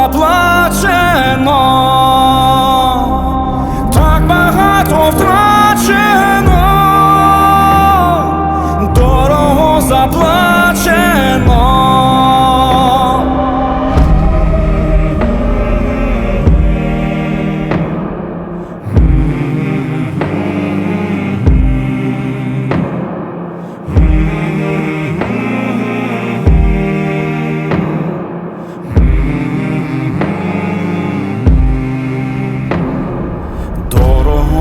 дорого заплачено, так багато втрачено, дорого заплачено.